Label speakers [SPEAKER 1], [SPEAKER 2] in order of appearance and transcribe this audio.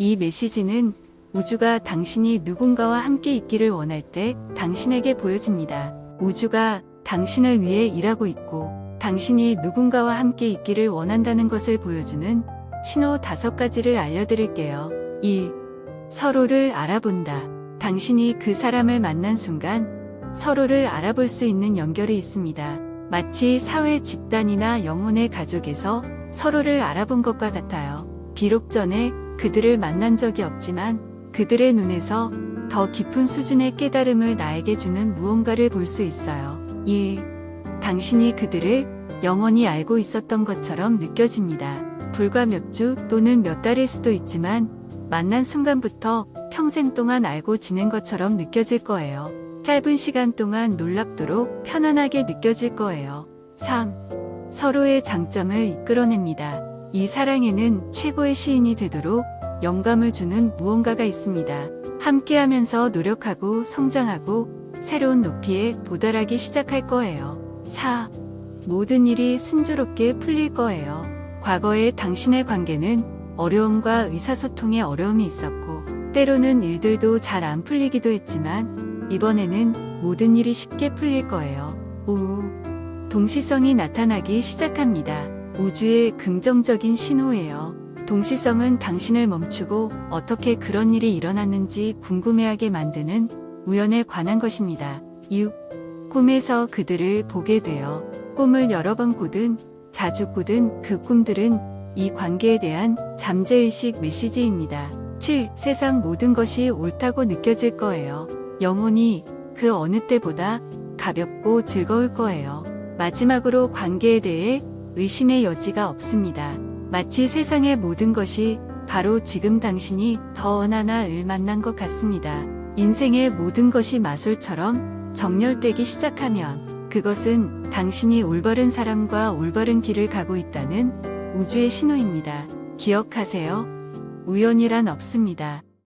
[SPEAKER 1] 이 메시지는 우주가 당신이 누군가와 함께 있기를 원할 때 당신에게 보여집니다. 우주가 당신을 위해 일하고 있고 당신이 누군가와 함께 있기를 원한다는 것을 보여주는 신호 다섯 가지를 알려드릴게요. 1. 서로를 알아본다. 당신이 그 사람을 만난 순간 서로를 알아볼 수 있는 연결이 있습니다. 마치 사회 집단이나 영혼의 가족에서 서로를 알아본 것과 같아요. 비록 전에 그들을 만난 적이 없지만 그들의 눈에서 더 깊은 수준의 깨달음을 나에게 주는 무언가를 볼 수 있어요. 1. 당신이 그들을 영원히 알고 있었던 것처럼 느껴집니다. 불과 몇 주 또는 몇 달일 수도 있지만 만난 순간부터 평생 동안 알고 지낸 것처럼 느껴질 거예요. 짧은 시간 동안 놀랍도록 편안하게 느껴질 거예요. 3. 서로의 장점을 이끌어냅니다. 이 사랑에는 최고의 시인이 되도록 영감을 주는 무언가가 있습니다. 함께하면서 노력하고 성장하고 새로운 높이에 도달하기 시작할 거예요. 4. 모든 일이 순조롭게 풀릴 거예요. 과거의 당신의 관계는 어려움과 의사소통에 어려움이 있었고, 때로는 일들도 잘 안 풀리기도 했지만, 이번에는 모든 일이 쉽게 풀릴 거예요. 5. 동시성이 나타나기 시작합니다. 우주의 긍정적인 신호예요. 동시성은 당신을 멈추고 어떻게 그런 일이 일어났는지 궁금해하게 만드는 우연에 관한 것입니다. 6. 꿈에서 그들을 보게 돼요. 꿈을 여러 번 꾸든 자주 꾸든 그 꿈들은 이 관계에 대한 잠재의식 메시지입니다. 7. 세상 모든 것이 옳다고 느껴질 거예요. 영혼이 그 어느 때보다 가볍고 즐거울 거예요. 마지막으로 관계에 대해 의심의 여지가 없습니다. 마치 세상의 모든 것이 바로 지금 당신이 더 원 하나 을 만난 것 같습니다. 인생의 모든 것이 마술처럼 정렬되기 시작하면 그것은 당신이 올바른 사람과 올바른 길을 가고 있다는 우주의 신호입니다. 기억하세요. 우연이란 없습니다.